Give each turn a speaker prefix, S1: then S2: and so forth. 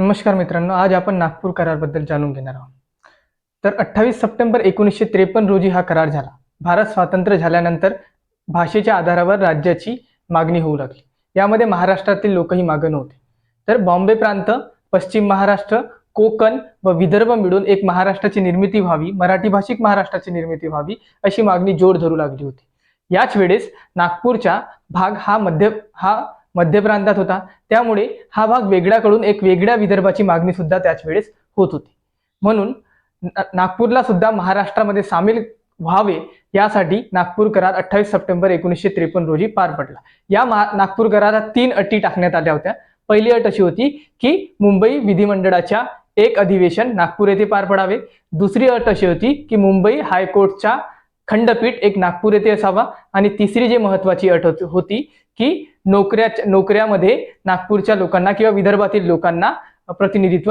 S1: नमस्कार मित्रांनो आज आपण नागपूर करारबद्दल जाणून घेणार आहोत. तर अठ्ठावीस सप्टेंबर एकोणीसशे त्रेपन्न रोजी हा करार झाला. भारत स्वातंत्र्य झाल्यानंतर भाषेच्या आधारावर राज्याची मागणी होऊ लागली. यामध्ये महाराष्ट्रातील लोकही मागण नव्हते. तर बॉम्बे प्रांत पश्चिम महाराष्ट्र कोकण व विदर्भ मिळून एक महाराष्ट्राची निर्मिती व्हावी मराठी भाषिक महाराष्ट्राची निर्मिती व्हावी अशी मागणी जोर धरू लागली होती. याच वेळेस नागपूरचा भाग हा मध्य हा मध्य प्रांतात होता. त्यामुळे हा भाग वेगळ्याकडून एक वेगळ्या विदर्भाची मागणी सुद्धा त्याच वेळेस होत होती. म्हणून नागपूरला सुद्धा महाराष्ट्रामध्ये सामील व्हावे यासाठी नागपूर करार अठ्ठावीस सप्टेंबर एकोणीसशे त्रेपन्न रोजी पार पडला. या नागपूर करारात तीन अटी टाकण्यात आल्या होत्या. पहिली अट अशी होती की मुंबई विधिमंडळाच्या एक अधिवेशन नागपूर येथे पार पडावे. दुसरी अट अशी होती की मुंबई हायकोर्टच्या खंडपीठ एक नागपूर येथे असावा. आणि तिसरी जी महत्वाची अट होती की नोकऱ्या नोकऱ्यामध्ये नागपूरच्या लोकांना किंवा विदर्भातील लोकांना प्रतिनिधित्व